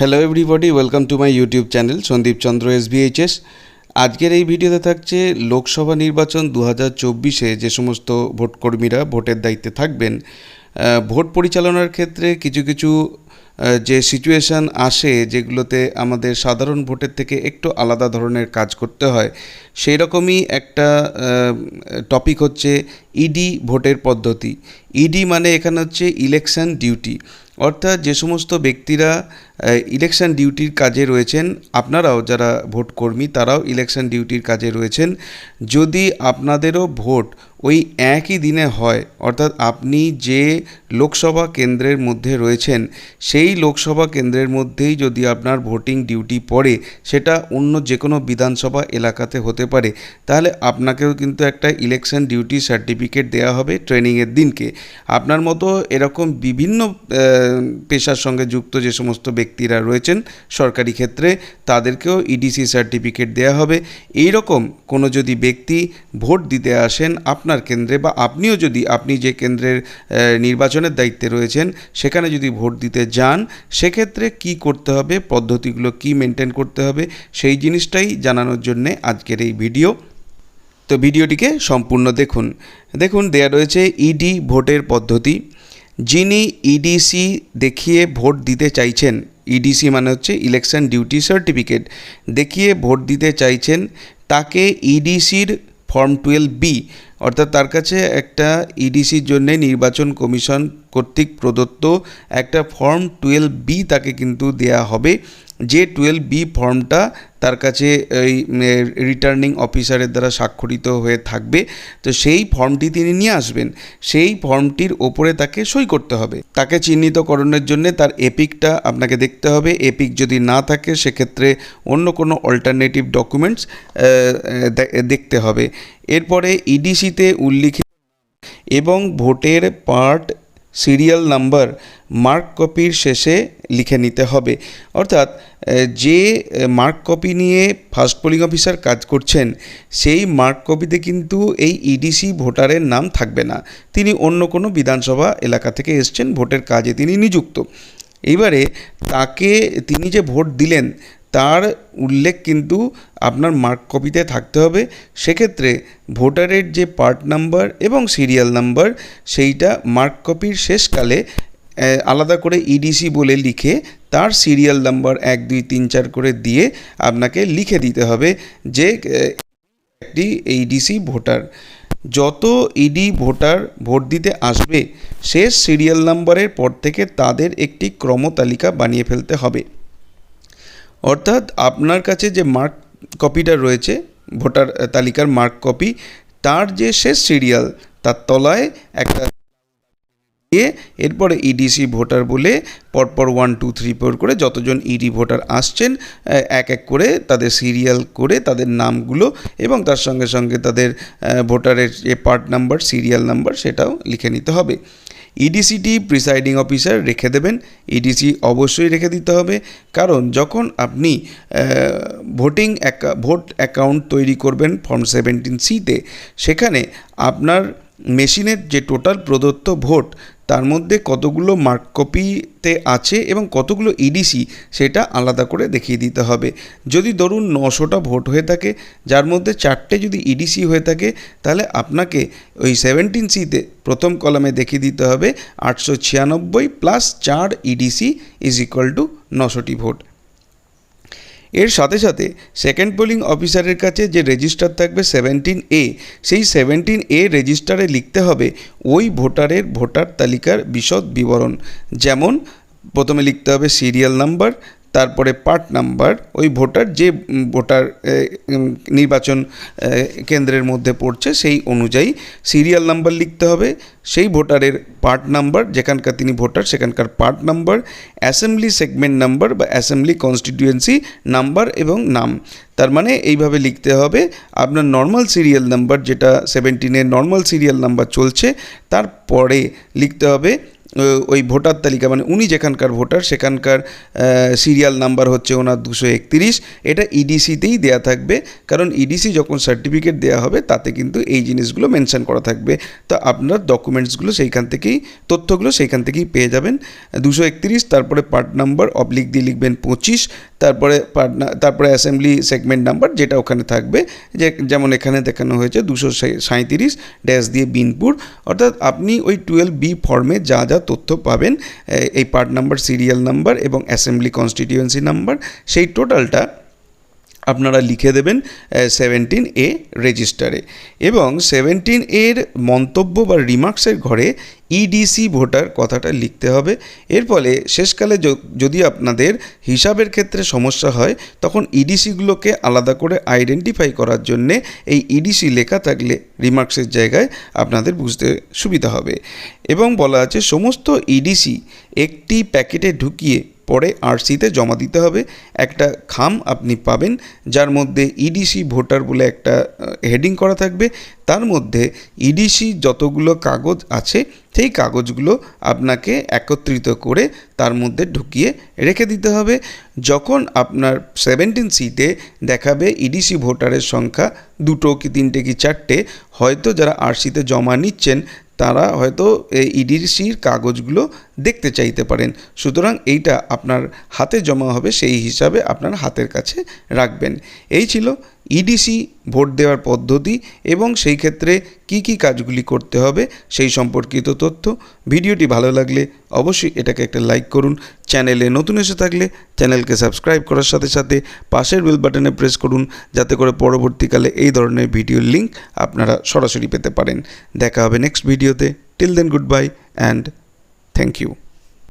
Hello everybody welcome to my YouTube channel Sandeep Chandra SBHS আজকের এই ভিডিওতে থাকছে লোকসভা নির্বাচন দু হাজার চব্বিশে, যে সমস্ত ভোটকর্মীরা ভোটের দায়িত্বে থাকবেন। ভোট পরিচালনার ক্ষেত্রে কিছু কিছু যে সিচুয়েশান আসে, যেগুলোতে আমাদের সাধারণ ভোটের থেকে একটু আলাদা ধরনের কাজ করতে হয়। সেই রকমই একটা টপিক হচ্ছে ইডি ভোটের পদ্ধতি। ইডি মানে এখানে হচ্ছে ইলেকশন ডিউটি অর্থাৎ যে সমস্ত ব্যক্তিরা ইলেকশন ডিউটির কাজে রয়েছেন, আপনারাও যারা ভোট কর্মী, তারাও ইলেকশন ডিউটির কাজে রয়েছেন। যদি আপনাদেরও ভোট ওই একই দিনে হয়, অর্থাৎ আপনি যে লোকসভা কেন্দ্রের মধ্যে রয়েছেন, সেই লোকসভা কেন্দ্রের মধ্যেই যদি আপনার ভোটিং ডিউটি পড়ে, সেটা অন্য যে কোনো বিধানসভা এলাকাতে হতে পারে, তাহলে আপনাকেও কিন্তু একটা ইলেকশন ডিউটি সার্টিফিকেট দেওয়া হবে ট্রেনিংয়ের দিনকে। আপনার মতো এরকম বিভিন্ন পেশার সঙ্গে যুক্ত যে সমস্ত ব্যক্তিরা রয়েছেন সরকারি ক্ষেত্রে, তাদেরকেও ইডিসি সার্টিফিকেট দেওয়া হবে। এই রকম কোনো যদি ব্যক্তি ভোট দিতে আসেন আপনার কেন্দ্রে বা আপনিও যদি, আপনি যে কেন্দ্রের নির্বাচনের দায়িত্বে রয়েছেন, সেখানে যদি ভোট দিতে যান, সেক্ষেত্রে কি করতে হবে, পদ্ধতিগুলো কি মেনটেন করতে হবে, সেই জিনিসটাই জানানোর জন্যে আজকের এই ভিডিও তো ভিডিওটিকে সম্পূর্ণ দেখুন। দেখুন, দেয়া রয়েছে ইডি ভোটের পদ্ধতি। যিনি ইডিসি দেখিয়ে ভোট দিতে চাইছেন ইডিসি মানে হচ্ছে ইলেকশন ডিউটি সার্টিফিকেট দেখিয়ে ভোট দিতে চাইছেন, তাকে ইডিসির ফর্ম টুয়েলভ বি অর্থাৎ তার কাছে একটা ইডিসির জন্যে নির্বাচন কমিশন কর্তৃক প্রদত্ত একটা ফর্ম টুয়েলভ বি তাকে কিন্তু দেয়া হবে। যে টুয়েলভ বি ফর্মটা তার কাছে এই রিটার্নিং অফিসারের দ্বারা স্বাক্ষরিত হয়ে থাকবে। তো সেই ফর্মটি তিনি নিয়ে আসবেন। সেই ফর্মটির ওপরে তাকে সই করতে হবে। তাকে চিহ্নিতকরণের জন্য তার এপিকটা আপনাকে দেখতে হবে। এপিক যদি না থাকে, সেক্ষেত্রে অন্য কোনো অল্টারনেটিভ ডকুমেন্টস দেখতে হবে। এরপরে ইডিসিতে উল্লিখিত এবং ভোটের পার্ট সিরিয়াল নাম্বার মার্ক কপির শেষে লিখে নিতে হবে। অর্থাৎ যে মার্ক কপি নিয়ে ফার্স্ট পোলিং অফিসার কাজ করছেন, সেই মার্ক কপিতে কিন্তু এই ইডিসি ভোটারের নাম থাকবে না। তিনি অন্য কোনো বিধানসভা এলাকা থেকে এসছেন, ভোটের কাজে তিনি নিযুক্ত। এইবারে তাকে তিনি যে ভোট দিলেন তার উল্লেখ কিন্তু আপনার মার্ক কপিতে থাকতে হবে। সেক্ষেত্রে ভোটারের যে পার্ট নাম্বার এবং সিরিয়াল নাম্বার সেইটা মার্ক কপির শেষকালে আলাদা করে ইডিসি বলে লিখে তার সিরিয়াল নাম্বার এক, দুই, তিন, চার করে দিয়ে আপনাকে লিখে দিতে হবে যে, একটি ইডিসি ভোটার। যত ইডি ভোটার ভোট দিতে আসবে শেষ সিরিয়াল নাম্বারের পর থেকে তাদের একটি ক্রমতালিকা বানিয়ে ফেলতে হবে। অর্থাৎ আপনার কাছে যে মার্ক কপিটা রয়েছে, ভোটার তালিকার মার্ক কপি তার যে শেষ সিরিয়াল তার তলায় একটা দিয়ে এরপরে ইডিসি ভোটার বলে পরপর ওয়ান টু থ্রি ফোর করে যতজন ইডি ভোটার আসছেন এক এক করে তাদের সিরিয়াল করে তাদের নামগুলো এবং তার সঙ্গে সঙ্গে তাদের ভোটারের যে পার্ট নাম্বার সিরিয়াল নাম্বার সেটাও লিখে নিতে হবে। ইডিসিটি প্রিসাইডিং অফিসার রেখে দেবেন। ইডিসি অবশ্যই রেখে দিতে হবে। কারণ যখন আপনি ভোটিং ভোট অ্যাকাউন্ট তৈরি করবেন ফর্ম সেভেন্টিন সিতে সেখানে আপনার মেশিনের যে টোটাল প্রদত্ত ভোট তার মধ্যে কতগুলো মার্ক কপিতে আছে এবং কতগুলো ইডিসি সেটা আলাদা করে দেখিয়ে দিতে হবে। যদি ধরুন নশোটা ভোট হয়ে থাকে, যার মধ্যে চারটে যদি ইডিসি হয়ে থাকে, তাহলে আপনাকে ওই সেভেন্টিন সিতে প্রথম কলামে দেখিয়ে দিতে হবে, আটশো ছিয়ানব্বই প্লাস চার ইডিসি ইজ ইকুয়াল টু নশোটি ভোট। এর সাথে সাথে সেকেন্ড পোলিং অফিসারের কাছে যে রেজিস্টার থাকবে সেভেন্টিন এ সেই সেভেন্টিন এ রেজিস্টারে লিখতে হবে ওই ভোটারের ভোটার তালিকার বিশদ বিবরণ। যেমন, প্রথমে লিখতে হবে সিরিয়াল নাম্বার তারপরে পার্ট নাম্বার ওই ভোটার যে ভোটার নির্বাচন কেন্দ্রের মধ্যে পড়ছে, সেই অনুযায়ী সিরিয়াল নাম্বার লিখতে হবে। সেই ভোটারের পার্ট নাম্বার যেখানকার তিনি ভোটার, সেখানকার part number assembly segment number বা অ্যাসেম্বলি কনস্টিটিউয়েন্সি নাম্বার এবং নাম। তার মানে এইভাবে লিখতে হবে, আপনার নর্মাল সিরিয়াল নাম্বার যেটা সেভেন্টিনের নর্মাল সিরিয়াল নাম্বার চলছে, তারপরে লিখতে হবে ওই ভোটার তালিকা মানে উনি যেখানকার ভোটার, সেখানকার সিরিয়াল নাম্বার হচ্ছে ওনার দুশো একত্রিশ। এটা ইডিসিতেই দেয়া থাকবে, কারণ ইডিসি যখন সার্টিফিকেট দেওয়া হবে, তাতে কিন্তু এই জিনিসগুলো মেনশান করা থাকবে। তো আপনার ডকুমেন্টসগুলো সেইখান থেকেই, তথ্যগুলো সেইখান থেকেই পেয়ে যাবেন। দুশো একত্রিশ, তারপরে পার্ট নাম্বার অবলিক দিয়ে লিখবেন পঁচিশ, তারপরে পার্ট তারপরে অ্যাসেম্বলি সেগমেন্ট নাম্বার যেটা ওখানে থাকবে। যে যেমন এখানে দেখানো হয়েছে দুশো সাঁইত্রিশ ড্যাশ দিয়ে বিনপুর। অর্থাৎ আপনি ওই টুয়েলভ বি ফর্মে যা যা তথ্য পাবেন এই পার্ট নাম্বার সিরিয়াল নাম্বার এবং অ্যাসেম্বলি কনস্টিটিউয়েন্সি নাম্বার সেই টোটালটা আপনারা লিখে দেবেন সেভেন্টিন এ রেজিস্টারে এবং সেভেন্টিন এর মন্তব্য বা রিমার্কসের ঘরে ইডিসি ভোটার কথাটা লিখতে হবে। এর ফলে শেষকালে যদি আপনাদের হিসাবের ক্ষেত্রে সমস্যা হয়, তখন ইডিসিগুলোকে আলাদা করে আইডেন্টিফাই করার জন্যে এই ইডিসি লেখা থাকলে রিমার্কসের জায়গায় আপনাদের বুঝতে সুবিধা হবে। এবং বলা আছে, সমস্ত ইডিসি একটি প্যাকেটে ঢুকিয়ে পরে আরসিতে জমা দিতে হবে। একটা খাম আপনি পাবেন, যার মধ্যে ইডিসি ভোটার বলে একটা হেডিং করা থাকবে। তার মধ্যে ইডিসি যতগুলো কাগজ আছে, সেই কাগজগুলো আপনাকে একত্রিত করে তার মধ্যে ঢুকিয়ে রেখে দিতে হবে। যখন আপনার সেভেন্টিন সিটে দেখাবে ইডিসি ভোটারের সংখ্যা দুটো কি তিনটে কি চারটে, হয়তো যারা আরসিতে জমা নিচ্ছেন তারা হয়তো এই ইডিসির কাগজগুলো দেখতে চাইতে পারেন। সুতরাং এইটা আপনার হাতে জমা হবে, সেই হিসাবে আপনার হাতের কাছে রাখবেন। এই ছিল ইডিসি ভোট দেওয়ার পদ্ধতি এবং সেই ক্ষেত্রে কি কি কাজগুলি করতে হবে সেই সম্পর্কিত তথ্য। ভিডিওটি ভালো লাগলে অবশ্যই এটাকে একটা লাইক করুন। চ্যানেলে নতুন এসে থাকলে চ্যানেলকে সাবস্ক্রাইব করার সাথে সাথে পাশের বেল বাটনে প্রেস করুন যাতে করে পরবর্তীকালে এই ধরনের ভিডিওর লিঙ্ক আপনারা সরাসরি পেতে পারেন। দেখা হবে নেক্সট ভিডিওতে। Till then good bye and thank you